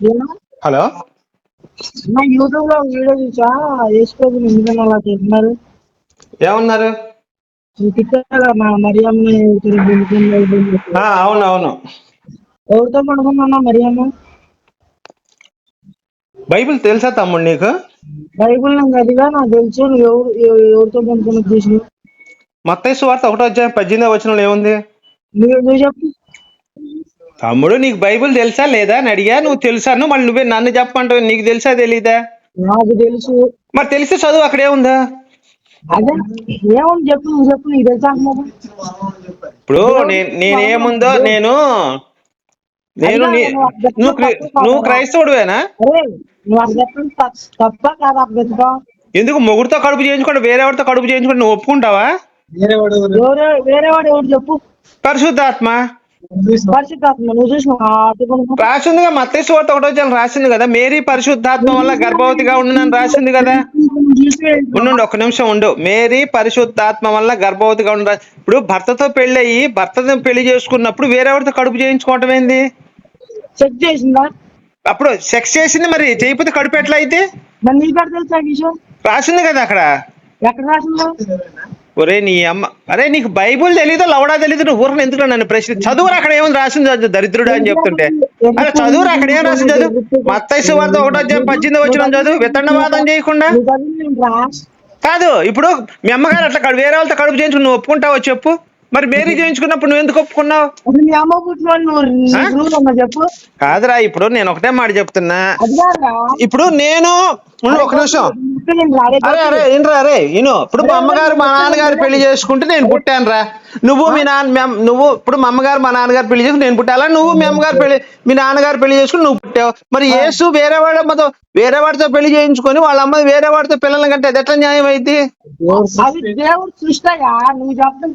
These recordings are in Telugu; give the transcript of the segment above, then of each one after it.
హలో నా యూట్యూబ్లో వీడియో చూసా? వేసుకోదు ఎందుకని అలా చేస్తున్నారు? ఏమన్నారు? తిట్టారా మా మరియమ్మ ఆ, అవును అవును ఎవరితో పడుకున్నా మరియమ్మ? బైబిల్ తెలుసా తమ్ముడు నీకు? బైబుల్ నాకు చదివా నాకు తెలుసు. నువ్వు ఎవరు ఎవ- ఎవరితో పడుకున్నా చూసిన మత్తయి సువార్త ఒకటో అధ్యాయం పద్దెనిమిది వచనంలో ఏముంది? నువ్వు చెప్పు. తమ్ముడు నీకు బైబిల్ తెలుసా లేదా అని అడిగా. నువ్వు తెలుసాను మళ్ళీ నువ్వే నన్ను చెప్పమంటావు. నీకు తెలుసా తెలీదా? నాకు తెలుసు. మరి తెలిస్తే చదువు అక్కడ ఏముందా? అదే ఏముంది చెప్పు నువ్వు చెప్పు నీకు తెలుసా అంటున్నావు ఇప్పుడు నే- నేనేముందో నేను నేను నీ- నువ్వు క్రి- నువ్వు క్రైస్తవుడువేనా? అరే నువ్వు అక్కడ చెప్పండి తప్ప కాదు అక్కడ చెప్తావు ఎందుకు మొగుడుతో కడుపు చేయించుకుంటే వేరే వాడితో కడుపు చేయించుకుంటే నువ్వు ఒప్పుకుంటావా? ఎవరే వేరే వాడు ఎవరు చెప్పు. పరిశుద్ధాత్మ. రాసిందిగా మత్తయి సువార్త ఒకటో రాసింది కదా మేరీ పరిశుద్ధాత్మ వల్ల గర్భవతిగా ఉండునని రాసింది కదా. ఉండు ఒక నిమిషం ఉండు. మేరీ పరిశుద్ధాత్మ వల్ల గర్భవతిగా ఉండ ఇప్పుడు భర్తతో పెళ్ళి అయ్యి భర్తతో పెళ్ళి చేసుకున్నప్పుడు వేరేవాడితో కడుపు చేయించుకోవటం ఏంది? చేసిందా? అప్పుడు సెక్స్ చేసింది మరి చేయకపోతే కడుపు ఎట్లా అయితే రాసింది కదా అక్కడ. ఎక్కడ రాసిందా? ఒరే నీ అమ్మ అరే నీకు బైబుల్ తెలీదు లవడా తెలీదు నువ్వు ఊరిని ఎందుకు నన్ను ప్రశ్న చదువురా అక్కడ ఏముంది రాసింది అది దరిద్రుడు అని చెప్తుంటే. అరే చదువురా అక్కడ ఏం రాసింది చదువు? మత్తయి సువార్త ఒకటో అధ్యాయం పద్దెనిమిది వచ్చిన చదువు విత్తనవాదం చేయకుండా? కాదు ఇప్పుడు మీ అమ్మగారు అట్లా వేరే వాళ్ళతో కడుపు చేయించుకుని నువ్వు ఒప్పుకుంటావో చెప్పు. మరి మేరీ చేయించుకున్నప్పుడు నువ్వు ఎందుకు ఒప్పుకున్నావు? చెప్పు. కాదురా ఇప్పుడు నేను ఒకటే మాట చెప్తున్నా. ఇప్పుడు నేను ఒక నిమిషం. అరే అరే ఏంట్రా అరే ఇను. ఇప్పుడు మా అమ్మగారు మా నాన్నగారు పెళ్ళి చేసుకుంటే నేను పుట్టాను రా నువ్వు మీ నాన్న నువ్వు ఇప్పుడు మా అమ్మగారు మా నాన్నగారు పెళ్ళి చేసుకుని నేను పుట్టాలా నువ్వు మీ అమ్మగారు పెళ్ళి మీ నాన్నగారు పెళ్ళి చేసుకుని నువ్వు పుట్టావు. మరి యేసు వేరే వాళ్ళ అమ్మతో వేరే వాడితో పెళ్ళి చేయించుకొని వాళ్ళ అమ్మ వేరే వాడితో పిల్లల్ని కంటే అది ఎట్లా న్యాయం అయింది?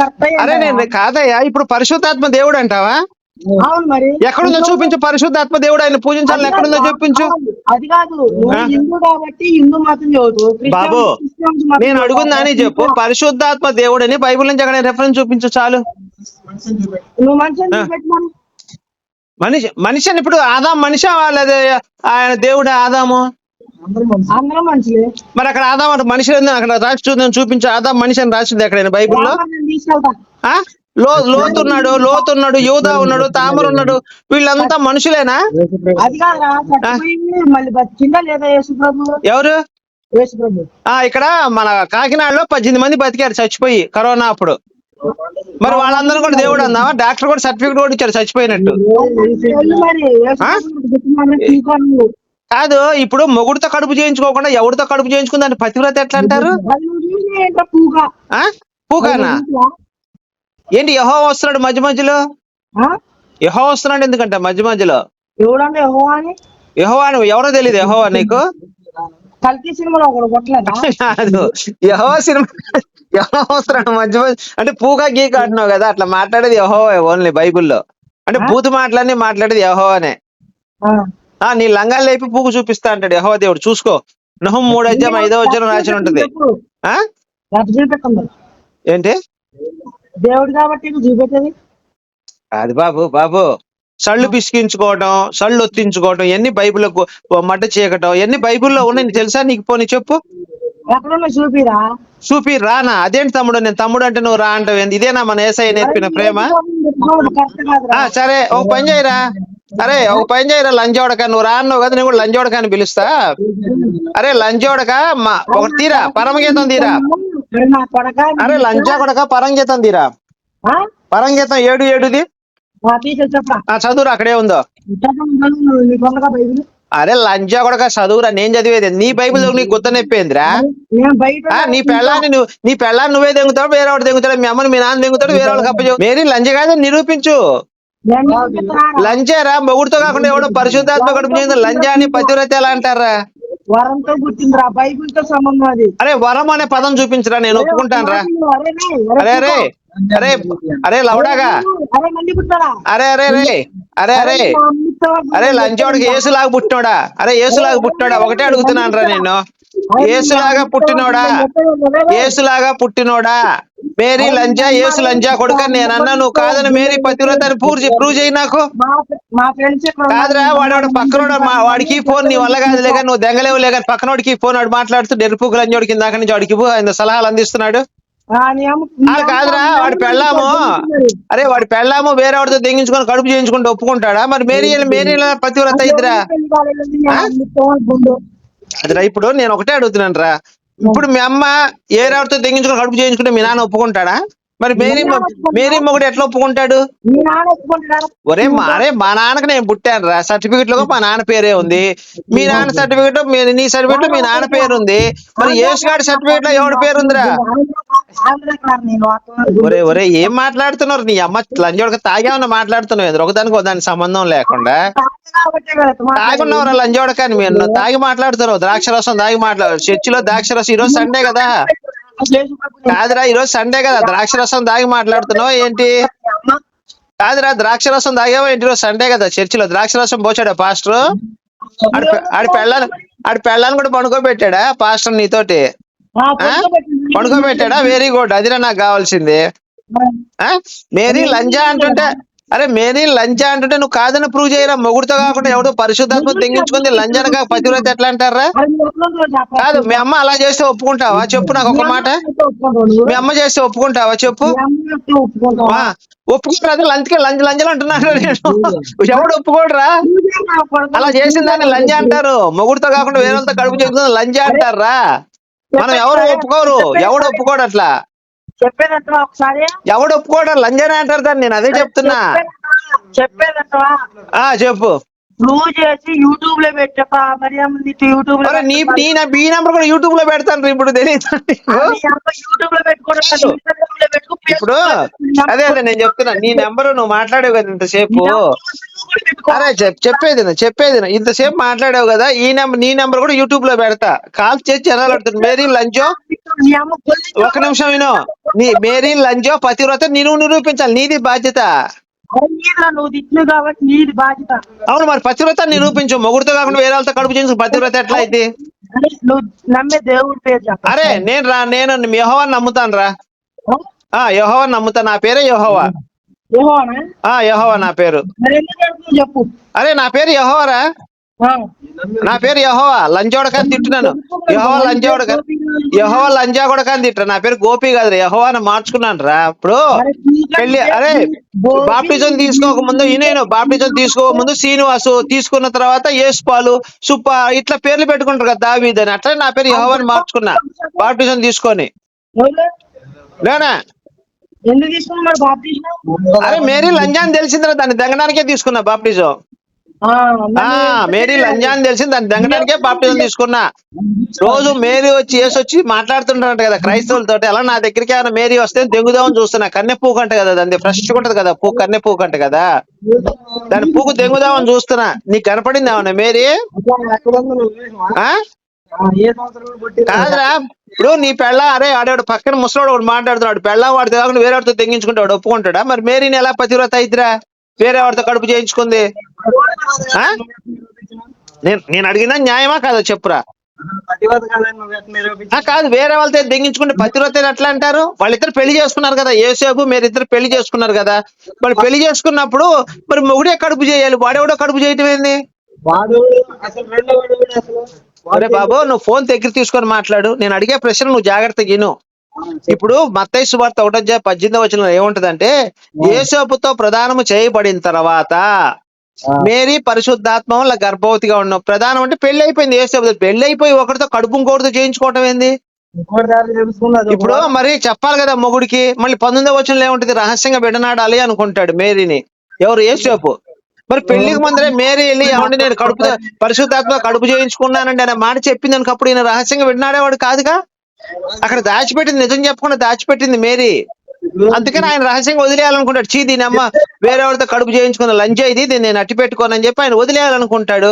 కరెక్ట్ అరే నేను కాదయ్యా ఇప్పుడు పరిశుద్ధాత్మ దేవుడు అంటావా? అవును మరి. ఎక్కడుందో చూపించు పరిశుద్ధాత్మ దేవుడు ఆయన పూజించాలని ఎక్కడుందో చూపించు. అది కాదు హిందూ కాబట్టి హిందూ మతం బాబు నేను అడుగుందని చెప్పు. చదువుతావు. పరిశుద్ధాత్మ దేవుడని బైబిల్ నుంచి అక్కడ రెఫరెన్స్ చూపించు చాలు. నువ్వు మనిషి మనిషిని ఇప్పుడు ఆదాం మనిషి లేదా ఆయన దేవుడు ఆదాము. అందరం మనుషులే. మరి అక్కడ ఆదాం అంటే మనిషి? అక్కడ రాసి చూద్దాం చూపించు. ఆదాం మనిషి అని రాసింది ఎక్కడైనా బైబిల్లో. లో లోతున్నాడు లోతున్నాడు యూదా ఉన్నాడు తామర ఉన్నాడు. వీళ్ళంతా మనుషులేనా? ఎవరు? ఆ ఇక్కడ మన కాకినాడలో పద్దెనిమిది మంది బతికారు చచ్చిపోయి కరోనా అప్పుడు. మరి వాళ్ళందరూ కూడా దేవుడు అందావా డాక్టర్ కూడా సర్టిఫికేట్ కూడా ఇచ్చారు చచ్చిపోయినట్టు. కాదు ఇప్పుడు మొగుడుతో కడుపు చేయించుకోకుండా ఎవరితో కడుపు చేయించుకుంది దాన్ని పతివ్రత ఎట్లా అంటారు? చూసిన ఏంటో యహో వస్తున్నాడు మధ్య మధ్యలో? యహో వస్తున్నాడు ఎందుకంట మధ్య మధ్యలో? ఎవడంటే యెహో అని? యహోవా నువ్వు ఎవరో తెలియదు యహోవా నీకు? కాదు యహో సినిమా యహో వస్తున్నాడు మధ్య మధ్య అంటే పూగా గీక అంటున్నావు కదా అట్లా మాట్లాడేది యహో ఓన్లీ బైబిల్లో. అంటే బూతు మాటలన్నీ మాట్లాడేది యహో అనే ఆ. నీ లంగాలు లేపి పూగు చూపిస్తా అంటాడు యహో దేవుడు. చూసుకో. నహం మూడు అధ్యాయం ఐదో అధ్యాయం రాసి ఉంటది. ఆ? ఏంటి? దేవుడు కాబట్టి చూపెట్టేది? అది బాబు బాబు. సళ్ళు పిసికించుకోవటం సళ్ళు ఒత్తించుకోవటం ఎన్ని బైబిల్లో మడ్డ చేయకటం ఎన్ని బైబిల్లో ఉన్నాయి. తెలుసా నీకు పోనీ చెప్పు. చూపిరా. చూపి రానా? అదేంటి తమ్ముడు? నేను తమ్ముడు అంటే నువ్వు రా అంటావు? ఇదేనా మన ఏసఐ నేర్పిన ప్రేమ? సరే ఒక పని చేయరా? అరే ఒక పని చేయరా లంజోడక నువ్వు రా అన్నావు కదా నేను కూడా లంజోడక అని పిలుస్తా. అరే లంజోడక మా ఒకటి తీరా పరమగీతం తీరా. నా అరే లంజా కొడక పరంగీతం తీరా? పరంగీతం ఏడు ఏడుది? చదువురా అక్కడే ఉందో. అరే లంజా కొడక చదువురా నేను చదివేది నీ బైబిల్ నీకు గుత్త నొప్పిందిరా? నీ పెళ్ళాన్ని నువ్వు నీ పెళ్ళాన్ని నువ్వే దెంగుతావు వేరే వాడు దెంగుతాడు? మీ అమ్మని మీ నాన్న దెంగుతాడు వేరే వాళ్ళకి అప్పచెప్పు మేరీ లంజ కాదని నిరూపించు? లంచారా? మొగుడుతో కాకుండా ఎవడో పరిశుద్ధాత్మ కడుపు చేయండి లంజా అని పతివ్రత ఎలా అంటారా? వరంతో పుట్టిందిరా. బైబిల్తో సంబంధం అది. అరే వరం అనే పదం చూపించరా నేను ఒప్పుకుంటాను రా అరే అరే అరే అరే అరే లవడాగా అరే అరే అరే రే అరే అరే అరే లంచోడికి ఏసులాగా పుట్టినోడా? అరే ఏసులాగా పుట్టినోడా? ఒకటే అడుగుతున్నాను రా నేను. ఏసులాగా పుట్టినోడా? ఏసులాగా పుట్టినోడా? మేరీ లంజా ఏసు లంజా కొడుక నేను అన్నా నువ్వు కాదని మేరీ పతివ్రత అని పూర్తి ప్రూవ్ చేయి నాకు. కాదురా వాడు వాడు పక్కన వాడికి ఫోన్ నీ వల్ల కాదు లేక నువ్వు దెంగలేవు లేక పక్కనోడికి ఫోన్ వాడు మాట్లాడుతూ డెరుపు లంజోడి కింద నుంచి వాడికి ఆయన సలహాలు అందిస్తున్నాడు. కాదురా వాడు పెళ్ళాము. అరే వాడి పెళ్ళాము వేరే వాడితో దెంగించుకొని కడుపు చేయించుకుంటే ఒప్పుకుంటాడా? మరి మేరీ మేరీ పతివ్రత ఇదిరా అదిరా ఇప్పుడు నేను ఒకటే అడుగుతున్నాను రా ఇప్పుడు మీ అమ్మ ఏ రావుతో తెగించుకుని కడుపు చేయించుకుంటే మీ నాన్న ఒప్పుకుంటాడా? మరి మేరీ మేరీ మొగుడు ఎట్లా ఒప్పుకుంటాడు? ఒరే మా అరే మా నాన్నకి నేను పుట్టాను రా. సర్టిఫికెట్లో మా నాన్న పేరే ఉంది. మీ నాన్న సర్టిఫికెట్ నీ సర్టిఫికెట్ మీ నాన్న పేరు ఉంది. మరి యేసు గారి సర్టిఫికెట్లో ఎవడి పేరు ఉందిరా? ఒరే ఒరే ఏం మాట్లాడుతున్నారు? నీ అమ్మ లంజోడక తాగేమన్నా మాట్లాడుతున్నావు ఎదురు ఒకదానికి ఒకదానికి సంబంధం లేకుండా. తాగున్నవరా లంజోడక అని మీరు తాగి మాట్లాడుతున్నావు. ద్రాక్షరసం తాగి మాట్లాడు చర్చిలో ద్రాక్షరసం ఈ రోజు సండే కదా. కాదురా ఈ రోజు సండే కదా ద్రాక్షరసం తాగి మాట్లాడుతున్నావు ఏంటి? కాదురా ద్రాక్షరసం తాగావా ఏంటి? రోజు సండే కదా చర్చిలో. ద్రాక్షరసం పోచాడా పాస్టర్? ఆడి పె- ఆడి పెళ్ళాన్ని కూడా పడుకోబెట్టాడా పాస్టర్ నీతోటి. పడుకోబెట్టాడా వెరీ గుడ్ అదిరా నాకు కావాల్సింది. ఆ? మేరీ లంజా అంటుంటే అరే మేరీ లంజా అంటుంటే నువ్వు కాదని ప్రూవ్ చేయరా? మొగుడుతో కాకుండా ఎవడో పరిశుద్ధాత్మ తెంగించుకుంది లంజనగా పతివ్రత ఎట్లా అంటారా? కాదు మీ అమ్మ అలా చేస్తే ఒప్పుకుంటావా? చెప్పు నాకు ఒక మాట. మీ అమ్మ చేస్తే ఒప్పుకుంటావా? చెప్పు. ఒప్పుకోరు అదే లంచ్కి లంచ్ లంచలు అంటున్నాను నేను. ఎవడు ఒప్పుకోడురా. అలా చేసిన దాన్ని లంజ అంటారు. మొగుడుతో కాకుండా వేరే కడుపు చేస్తుంది లంజ అంటారా? మనం ఎవరు ఒప్పుకోరు? ఎవడు ఒప్పుకోడు అట్లా? చెప్పేదంటవా ఒకసారి? ఎవడు ఒప్పుకోడు? లంజనే అంటారు దాన్ని. నేను అదే చెప్తున్నా. చెప్పేదంటవా? ఆ చెప్పు. ప్రూవ్ చేసి యూట్యూబ్లో పెట్టప్ప మరి యూట్యూబ్లో నీ నీ న- ఈ నెంబర్ కూడా యూట్యూబ్లో పెడతాను ఇప్పుడు తెలియదు యూట్యూబ్లో పెట్టుకోవడం ఇప్పుడు అదే అదే నేను చెప్తున్నా. నీ నెంబర్ నువ్వు మాట్లాడావు కదా ఇంతసేపు. అరే చెప్ చెప్పేది చెప్పేది. ఇంతసేపు మాట్లాడావు కదా ఈ నెంబర్ నీ నెంబర్ కూడా యూట్యూబ్లో పెడతా. కాల్ చేసి జనాలు అడుగుతుంది మేరీ కొల్లి ఒక నిమిషం విను. నీ మేరీ లంజో పతివ్రత నేను నిరూపించాలి నీది బాధ్యత. అవును మరి పతివ్రత నిరూపించు. మొగుడుతో కాకుండా వేరే వాళ్ళతో కడుపు చేసి పతివ్రత ఎట్లా అయితే అరే నువ్వు నమ్మే దేవుడి పేరు చెప్ప. అరే నేను రా నేను యహోవాని నమ్ముతాను రా ఆ యహోవాని నమ్ముతా నా పేరే యహోవా. యహోవా నా పేరు. చెప్పు. అరే నా పేరు యహోవరా. నా పేరు యహోవా లంజోడక అని తిట్టున్నాను యహోవా లంజోడక యహోవా లంజా కూడా అని తిట్టా నా పేరు గోపి కాదు యహోవా అని మార్చుకున్నాను రా ఇప్పుడు. పెళ్ళి అరే బాప్టిజం తీసుకోక ముందు నేను బాప్టిజం తీసుకోక ముందు శ్రీనివాసు తీసుకున్న తర్వాత యేసుపాలు సుప్ప ఇట్లా పేర్లు పెట్టుకుంటారు కదా దావీద్ అని. అట్లా నా పేరు యహోవాని మార్చుకున్నా. బాప్టిజం తీసుకొని. ఎవరు? ఎందుకు తీసుకున్నావు మరి బాప్టిజం? అరే మేరీ లంజా అని తెలిసిందిరా దాన్ని దెంగడానికే తీసుకున్నా బాప్టిజం. మేరీ లంజా అని తెలిసింది దాన్ని దెంగడానికే బాప్టిజం తీసుకున్నా. రోజు మేరీ వచ్చి ఏసు వచ్చి మాట్లాడుతుంటారంట కదా క్రైస్తవులతోటి అలా నా దగ్గరికి ఏమైనా మేరీ వస్తే దెంగుదామని చూస్తున్నా. కన్నె పూకు అంట కదా దాని ఫ్రెష్ ఉంటది కదా పూ కన్నె పూకు అంట కదా. దాని పూకు దెంగుదామని చూస్తున్నా. నీకు కనపడింది ఏమన్నా మేరీ? కాదురా ఇప్పుడు నీ పెళ్ళ అరే ఆడేవాడు పక్కన ముసలోడు ఒకడు మాట్లాడుతున్నాడు. పెళ్ళ వాడితో కాకుండా వేరే వాడితో తెగించుకుంటాడు ఒప్పుకుంటాడా? మరి మేరీని ఎలా పతివ్రత అయిద్దిరా? వేరే వాడితో కడుపు చేయించుకుంది? నేను నేను అడిగినా న్యాయమా కాదా చెప్పురా? కాదు వేరే వాళ్ళతో దెంగించుకుంటే పతివ్రత ఎట్లా అంటారు? వాళ్ళిద్దరు పెళ్ళి చేసుకున్నారు కదా ఏసేపు మీరిద్దరు పెళ్ళి చేసుకున్నారు కదా. వాళ్ళు పెళ్ళి చేసుకున్నప్పుడు మరి మొగుడే కడుపు చేయాలి వాడెవడో కడుపు చేయటం ఏంది? అరే బాబు నువ్వు ఫోన్ దగ్గర తీసుకొని మాట్లాడు. నేను అడిగే ప్రశ్న నువ్వు జాగ్రత్తగా విను. ఇప్పుడు మత్తయి సువార్త ఒకటో పద్దెనిమిదో వచ్చిన ఏముంటదంటే యేసోపుతో ప్రధానము చేయబడిన తర్వాత మేరీ పరిశుద్ధాత్మ వల్ల గర్భవతిగా ఉన్నావు ప్రధానం అంటే పెళ్ళి అయిపోయింది యేసోపు పెళ్ళి అయిపోయి ఒకరితో కడుపు ఇంకొకరితో చేయించుకోవటం ఏంది? ఇప్పుడు మరి చెప్పాలి కదా మొగుడికి. మళ్ళీ పంతొమ్మిదో వచ్చిన ఏముంటది? రహస్యంగా విడనాడాలి అనుకుంటాడు మేరీని. ఎవరు? యేసోపు. మరి పెళ్ళికి ముందరే మేరీ వెళ్ళి ఏమంటే నేను కడుపు పరిశుద్ధాత్మ కడుపు చేయించుకున్నానండి అనే మాట చెప్పింది అనుకప్పుడు ఈయన రహస్యంగా విడనాడేవాడు కాదుగా? అక్కడ దాచిపెట్టింది నిజం చెప్పకుండా దాచిపెట్టింది మేరీ. అందుకని ఆయన రహస్యంగా వదిలేయాలనుకుంటాడు. చీ దీని అమ్మ వేరే వాడితో కడుపు చేయించుకున్న లంచ్ ఇది దీన్ని నేను అట్టి పెట్టుకోనని చెప్పి ఆయన వదిలేయాలనుకుంటాడు.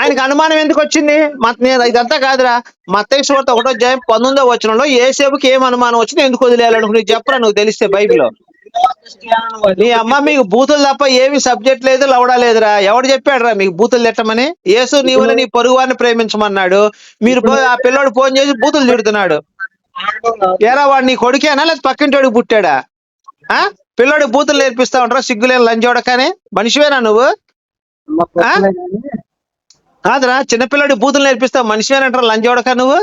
ఆయనకు అనుమానం ఎందుకు వచ్చింది? మత నేను ఇదంతా కాదురా. మత్తయి సువార్త ఒకటో అధ్యాయం పంతొమ్మిదో వచనంలో ఏసేపుకి ఏం అనుమానం వచ్చింది? ఎందుకు వదిలేయాలనుకుని నీకు చెప్పరా నువ్వు తెలిస్తే బైబిల్లో. నీ అమ్మ మీకు బూతులు తప్ప ఏమి సబ్జెక్ట్ లేదు లవడా లేదురా. ఎవడు చెప్పాడురా మీకు బూతులు తిట్టమని? యేసు నీ వల్ల నీ పొరుగు వారిని ప్రేమించమన్నాడు. మీరు ఆ పిల్లోడు ఫోన్ చేసి బూతులు తిడుతున్నాడు. ఏరా వాడు నీ కొడుకేనా? లేదా పక్కింటోడికి పుట్టాడా? ఆ? పిల్లోడి బూతులు నేర్పిస్తా ఉంటారా? సిగ్గులేని లంజోడకని మనిషివేనా నువ్వు? మా కాదురా చిన్నపిల్లడి బూతులు నేర్పిస్తావు మనిషివేనంటారా? లంజోడక నువ్వు?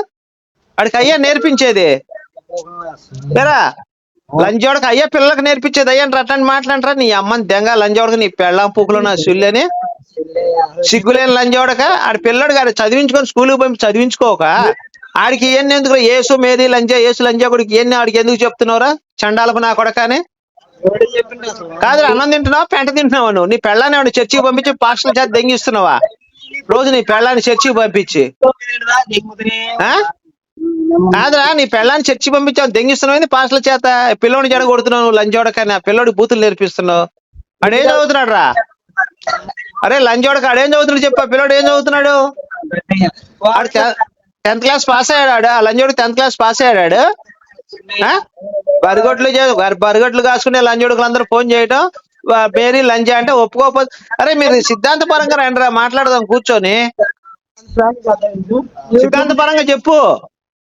వాడికి అయ్యా నేర్పించేది. ఏరా లంజోడక అయ్యా పిల్లలకు నేర్పించేది అయ్యా అంటారా అట్లాంటి మాట్లాడరా. నీ అమ్మని దెంగ లంజోడక నీ పెళ్ళాం పూకులు నా సుల్లని సిగ్గులేని లంజోడక ఆడి పిల్లడు గారు చదివించుకొని స్కూల్కి పంపి చదివించుకోక ఆడికి ఇవన్నీ ఎందుకు ఏసు మేరీ లంజా యేసు లంజా కొడుకు ఇవన్నీ ఆడికి ఎందుకు చెప్తున్నావురా? చండాలకు నా కొడకని. కాదు అన్నం తింటున్నావా? పెంట తింటున్నావా నువ్వు? నీ పెళ్ళాన్ని ఆవిడ చర్చికి పంపించి పాస్టల్ చేత దెంగిస్తున్నావా? రోజు నీ పెళ్ళాన్ని చర్చికి పంపించి. ఆ? కాదురా నీ పెళ్ళాన్ని చర్చి పంపించావు దెంగిస్తున్నావు పాస్టల్ చేత పిల్లోని జడ కొడుతున్నావు నువ్వు లంజోడకని ఆ పిల్లోడి బూతులు నేర్పిస్తున్నావు. ఆడేం చదువుతున్నాడు రా అరే లంజోడక ఆడేం చదువుతున్నాడు చెప్పా పిల్లోడు ఏం చదువుతున్నాడు? ఆడు టెన్త్ క్లాస్ పాస్ అయ్యాడు ఆ లంజోడు టెన్త్ క్లాస్ పాస్ అయ్యాడు బరిగొట్లు చే- బరిగొట్లు కాసుకునే లంజోడుకులు అందరూ ఫోన్ చేయటం వా- మేరీ లంజా అంటే ఒప్పుకోకపోతే అరే మీరు సిద్ధాంత పరంగా రండిరా మాట్లాడదాం కూర్చొని. సిద్ధాంత పరంగా చెప్పు.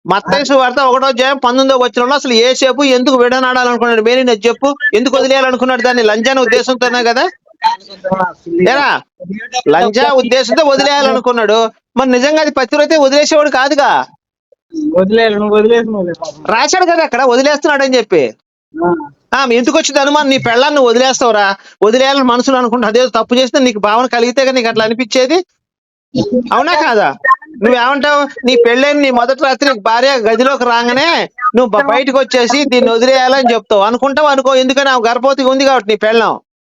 మత్తైసు వార్త ఒకటో అధ్యాయం పంతొమ్మిదో వచ్చిన అసలు ఏ సేపు ఎందుకు విడనాడాలనుకున్నాడు? మేరీ నాకు చెప్పు. ఎందుకు వదిలేయాలనుకున్నాడు దాన్ని? లంజాని ఉద్దేశంతోనే కదా? ఏరా? లంజా ఉద్దేశంతో వదిలేయాలనుకున్నాడు. మరి నిజంగా అది పతిరైతే వదిలేసేవాడు కాదుగా. రాశాడు కదా అక్కడ వదిలేస్తున్నాడు అని చెప్పి. ఎందుకు వచ్చింది అనుమానం? నీ పెళ్ళాన్ని వదిలేస్తావురా. వదిలేయాలని మనసులో అనుకుంటా అదే తప్పు చేస్తే నీకు భావన కలిగితే నీకు అట్లా అనిపించేది? అవునా కాదా? నువ్వేమంటావు? నీ పెళ్ళైన నీ మొదటి రాత్రి భార్య గదిలోకి రాగానే నువ్వు బయటకు వచ్చేసి దీన్ని వదిలేయాలని చెప్తావు. అనుకుంటావు అనుకో ఎందుకని ఆ గర్భవతిగా ఉంది కాబట్టి నీ పెళ్ళం.